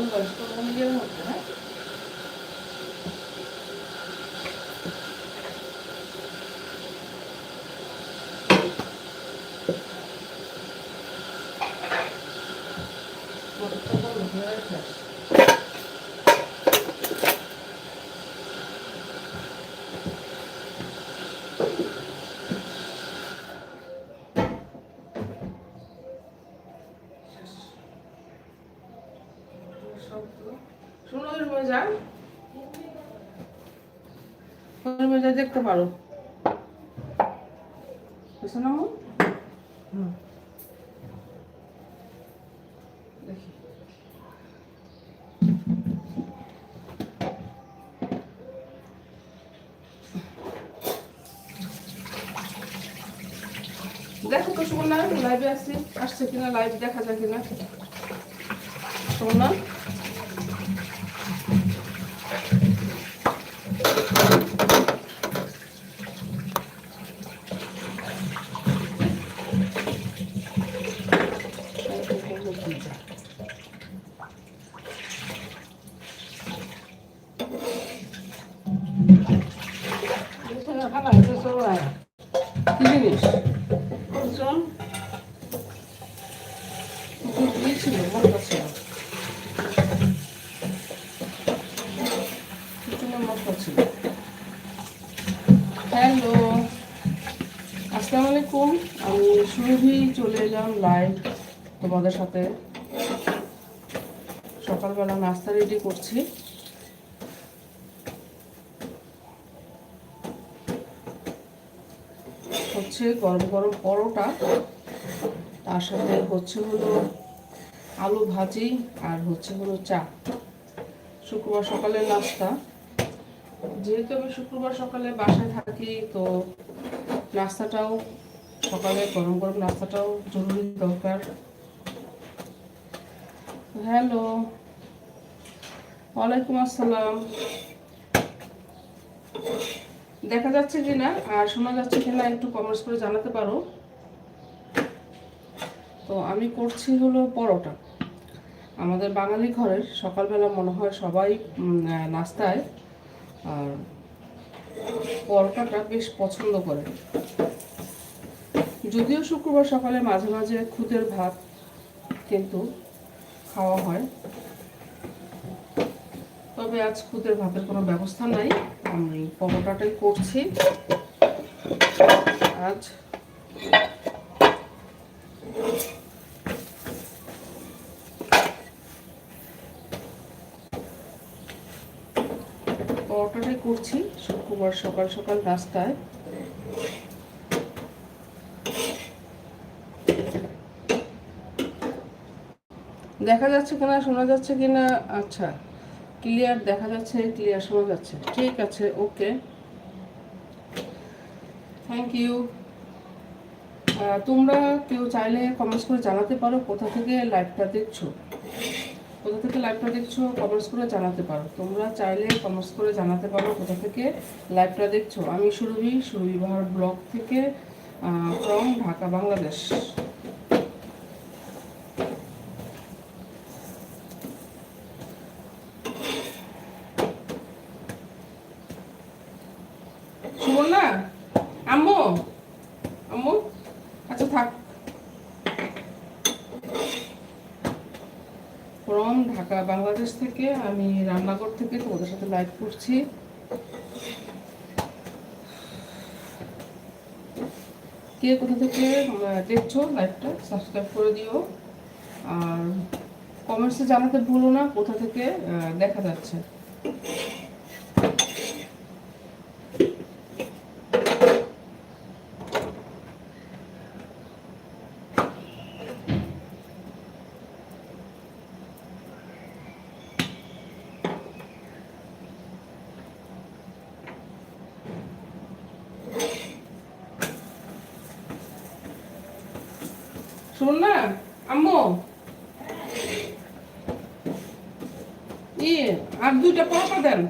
কোনো বয়স্ক মহিলার মতো হ্যাঁ মটরটা বড় হয়ে গেছে। ওই রুমে যা দেখতে পারো। না দেখি। দেখো তো লাইভে আসছি আসছে কিনা লাইভ দেখা যায় কিনা। সুমনা কি জিনিস কি ছিল মনে করছে না কিচেনের মশলা ছিল হ্যালো আসসালামু আলাইকুম আমি চলে এলাম লাইভ তোমাদের সাথে। সকালবেলা নাস্তা রেডি করছি। হচ্ছে গরম গরম পরোটা। তার সাথে হচ্ছে হলো আলু ভাজি আর হচ্ছে হলো চা। শুক্রবার সকালের নাস্তা। যেহেতু আমি শুক্রবার সকালে বাসায় থাকি, তো নাস্তাটাও সকালে গরম গরম নাস্তাটাও জরুরি, দরকার। হ্যালো। ওয়ালাইকুম আসসালাম। দেখা যাচ্ছে কিনা আর শোনা যাচ্ছে কিনা একটু কমেন্টস করে জানাতে পারো। তো আমি করছি হলো পরোটা। আমাদের বাঙালি ঘরের সকালবেলা মনে হয় সবাই নাস্তায়। আর পরোটাটা বেশ পছন্দ করে। যদিও শুক্রবার সকালে মাঝে মাঝে খুদের ভাত কিন্তু খাওয়া হয়। তবে আজ খুদের ভাতের কোনো ব্যবস্থা নাই। আমি পরোটাটাই করছি। আজ পরোটাটাই করছি। শুক্রবার সকাল সকাল নাস্তায়। দেখা যাচ্ছে কিনা, শোনা যাচ্ছে কিনা? আচ্ছা ক্লিয়ার দেখা যাচ্ছে ক্লিয়ার শোনা যাচ্ছে। ঠিক আছে ওকে থ্যাংক ইউ তোমরা কেউ চাইলে কমেন্টস করে জানাতে পারো, কোথা থেকে লাইভটা দেখছ? কোথা থেকে লাইভটা দেখছ কমেন্টস করে জানাতে পারো। তোমরা চাইলে কমেন্টস করে জানাতে পারো, কোথা থেকে লাইভটা দেখছ। আমি সুরভি সুরভি বাহার ব্লগ থেকে ফ্রম ঢাকা, বাংলাদেশ। সুবর্ণা আম্মু? আম্মু? আচ্ছা থাক। ফ্রম ঢাকা, বাংলাদেশ থেকে আমি রান্নাঘর থেকে তোমাদের সাথে লাইভ করছি। কে কোথা থেকে দেখছ লাইভটা সাবস্ক্রাইব করে দিও। আর কমেন্টসে জানাতে ভুলো না, কোথা থেকে দেখা যাচ্ছে। শোন না, আম্মু। ই আর দুইটা পরোটা দেন।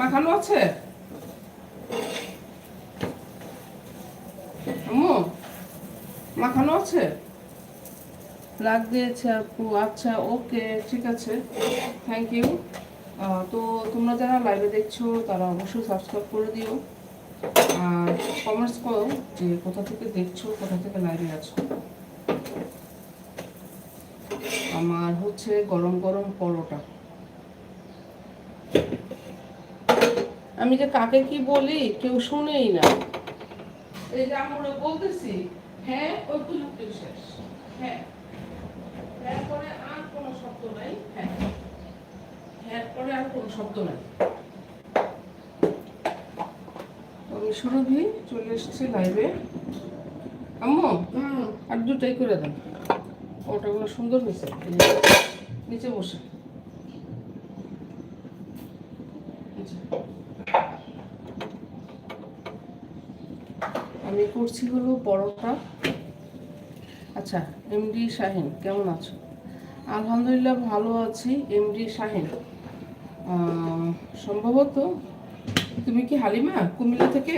মাখানো আছে আম্মু মাখানো আছে লাগ দিয়েছে আপু আচ্ছা ওকে, ঠিক আছে। থ্যাংক ইউ তো তোমরা যারা লাইভে দেখছ, তারা অবশ্যই সাবস্ক্রাইব করে দিও। কমেন্টস করো, যে কোথা থেকে দেখছ, কোথা থেকে লাইভে আছো। আমার হচ্ছে গরম গরম পরোটা। আমি যে কাকে কি বলি, কেউ শুনেই না। এই যে আমরা বলতেছি হ্যাঁ ওই প্রযুক্তি শেষ। হ্যাঁ। হ্যাঁ পরে আর কোনো শব্দ নাই হ্যাঁ। হ্যাঁ পরে আর কোনো শব্দ নাই আমি সুরভি চলে এসেছি লাইভে আম্মু আর দুটাই করে দেন ওটাগুলো সুন্দর হয়েছে। নিচে বসে। নিচে। আমি করছি হলো পরোটা। আচ্ছা এমডি শাহিন কেমন আছো? আলহামদুলিল্লাহ ভালো আছি এমডি শাহিন। সম্ভবত তুমি কি হালিমা? কুমিল্লা থেকে?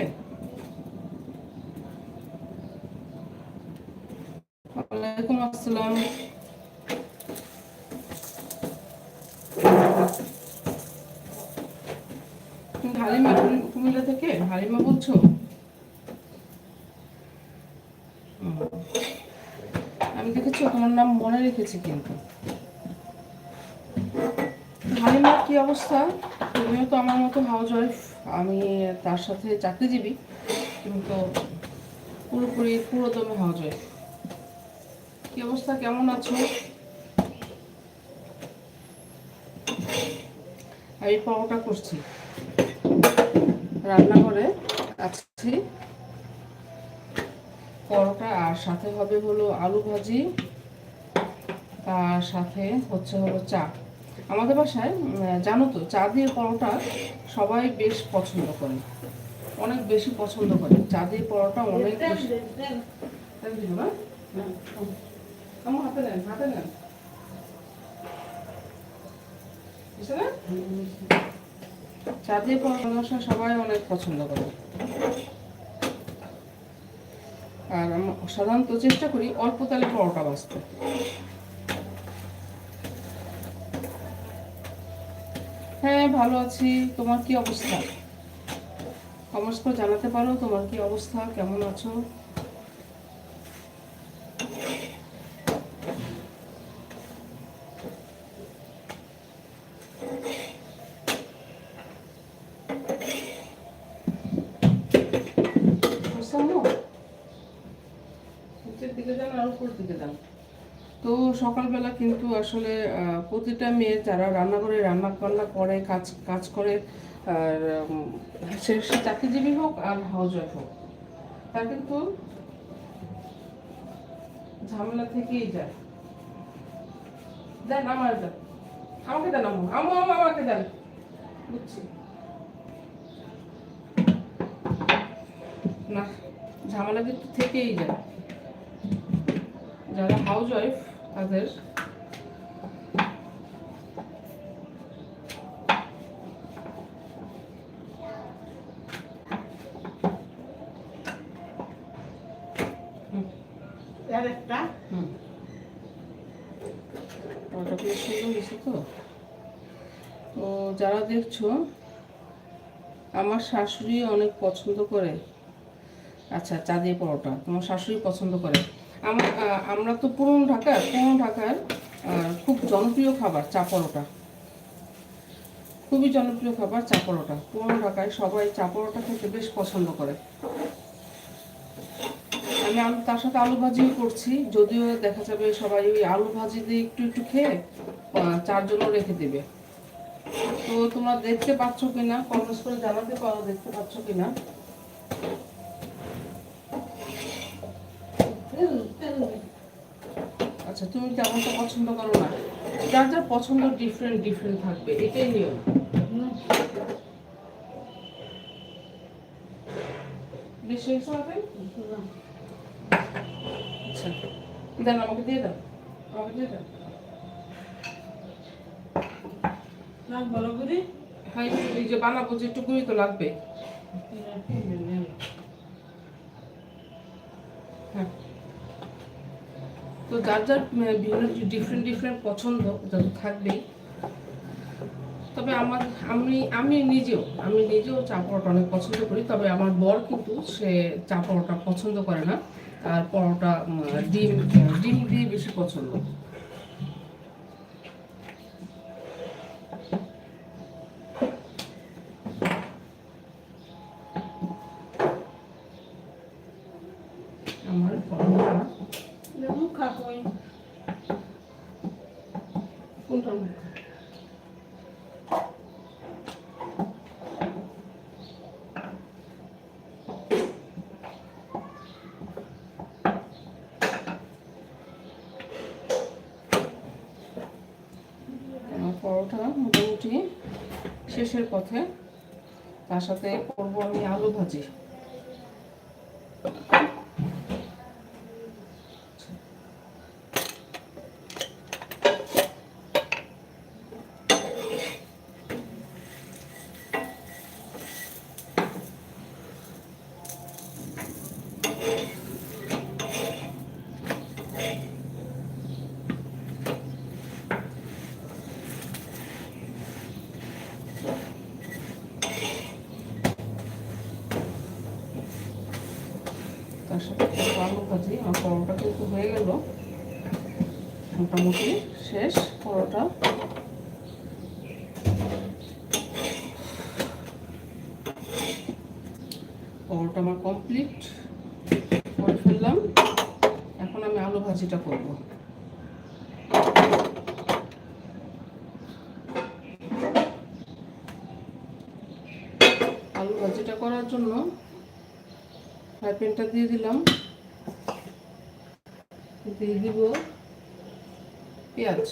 কুমিল্লা থেকে? হালিমা বলছো? আমি দেখেছি তোমার নাম মনে রেখেছি কিন্তু। হালিমার কি অবস্থা? তুমিও তো আমার মতো হাউস ওয়াইফ আমি তার সাথে চাকরিজীবী, কিন্তু পুরোপুরি পুরো দমে হাউস ওয়াইফ কি অবস্থা? কেমন আছো? আমি পরোটা করছি। রান্নাঘরে আছি। পরোটা আর সাথে হবে হলো আলু ভাজি, তার সাথে হচ্ছে হলো চা। আমাদের বাসায় জানো তো, চা দিয়ে পরোটা সবাই বেশ পছন্দ করে। অনেক বেশি পছন্দ করে। চা দিয়ে পরোটা অনেক বেশি। আমার হাতে নেন হাতে নেন। বুঝছে না? চা দিয়ে পরোটা সবাই অনেক পছন্দ করে। আর আমি সাধারণত চেষ্টা করি অল্প তেলে পরোটা বাঁচতে। হ্যাঁ ভালো আছি। তোমার কি অবস্থা? করে জানাতে পারো তোমার কি অবস্থা? কেমন আছো? তো সকালবেলা কিন্তু আসলে প্রতিটা মেয়ে যারা রান্নাঘরে রান্না বান্না করে, কাজ কাজ করে, আর সে চাকরিজীবী হোক আর হাউস ওয়াইফ হোক, তার কিন্তু ঝামেলা থেকেই যায়। দেন আমার দেন, আমাকে দেন আমু আমু আমু আমাকে দেন, বুঝছি। না, ঝামেলা কিন্তু থেকেই যায়। যারা হাউস ওয়াইফ তাদের হুম সুন্দর তো যারা দেখছ আমার শাশুড়ি অনেক পছন্দ করে। আচ্ছা চা দিয়ে পরোটা। তোমার শাশুড়ি পছন্দ করে? আমার তো পুরনো ঢাকা পুরনো ঢাকার খুব জনপ্রিয় খাবার, চা পরোটা। খুবই জনপ্রিয় খাবার, চা পরোটা। পুরনো ঢাকায় সবাই চা পরোটা খেতে বেশ পছন্দ করে। আমি আলু, তার সাথে আলু ভাজিও করছি, যদিও দেখা যাবে সবাই ওই আলু ভাজি দিয়ে একটু একটু খেয়ে চার রেখে দেবে। তো তোমরা দেখতে পাচ্ছ কিনা কমেন্টস করে জানাতে পারো, দেখতে পাচ্ছ কিনা তেল তেল আচ্ছা তুমি তেমনটা পছন্দ করো না? যার যার পছন্দ ডিফারেন্ট ডিফারেন্ট থাকবে এটাই নিয়ম। বেশি আচ্ছা দেন আমাকে দিয়ে দাও আমাকে দিয়ে দাও। করে হ্যাঁ এই- যে বানাবো যে টুকুই তো লাগবে। হ্যাঁ। তো যার যার বিভিন্ন ডিফারেন্ট ডিফারেন্ট পছন্দ যত থাকবেই। তবে আমার, আমি আমি নিজেও আমি নিজেও চা পরোটা অনেক পছন্দ করি, তবে আমার বর কিন্তু সে চা পরোটা পছন্দ করে না। আর পরোটা ডিম ডিম দিয়ে বেশি পছন্দ আমার পরোটা লেবু খাকই কোনটা আমার পরোটা মোটামুটি শেষের পথে তার সাথে করব আমি আলু ভাজি। সাথে করব আলু ভাজি আমার পরোটা কিন্তু হয়ে গেল। মোটামুটি শেষ পরোটা। পরোটা আমার কমপ্লিট করে ফেললাম। এখন আমি আলু ভাজিটা করব। আলু ভাজিটা করার জন্য ফ্রাই প্যানটা দিয়ে দিলাম। দিয়ে দিব পেঁয়াজ।